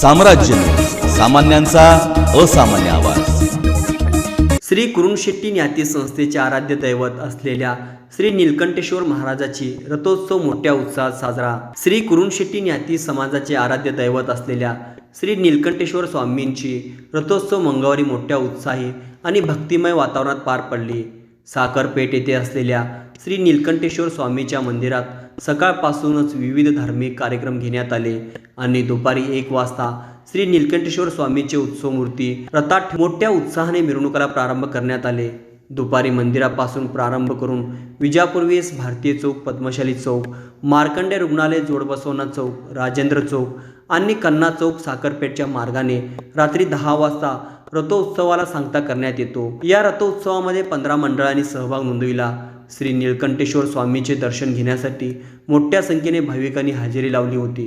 साम्राज्य. सामान्यांचा असामान्य आवाज. श्री कुरुणशेट्टी ज्ञाती संस्थेचे आराध्य दैवत असलेल्या श्री नीलकंठेश्वर महाराजाची रथोत्सव मोठ्या उत्साहात साजरा. श्री कुरुणशेट्टी ज्ञाती समाजाचे आराध्य दैवत असलेल्या श्री नीलकंठेश्वर स्वामींची रथोत्सव मंगळवारी मोठ्या उत्साही आणि भक्तिमय वातावरणात पार पडली. साखरपेठ येथे असलेल्या श्री नीलकंठेश्वर स्वामीच्या मंदिरात सकाळपासूनच विविध धार्मिक कार्यक्रम घेण्यात आले आणि दुपारी एक वाजता श्री नीलकंठेश्वर स्वामीचे उत्सव मूर्ती रथात मोठ्या उत्साहाने मिरवणुकाला प्रारंभ करण्यात आले. दुपारी मंदिरापासून प्रारंभ करून विजापूर्वेस भारतीय चौक पद्मशाली चौक मार्कंडे रुग्णालय जोडबसवना चौक राजेंद्र चौक आणि कन्ना चौक साखरपेठच्या मार्गाने रात्री दहा वाजता रथोत्सवाला सांगता करण्यात येतो. या रथोत्सवामध्ये पंधरा मंडळांनी सहभाग नोंदविला. श्री निळकंठेश्वर स्वामीचे दर्शन घेण्यासाठी मोठ्या संख्येने भाविकांनी हजेरी लावली होती.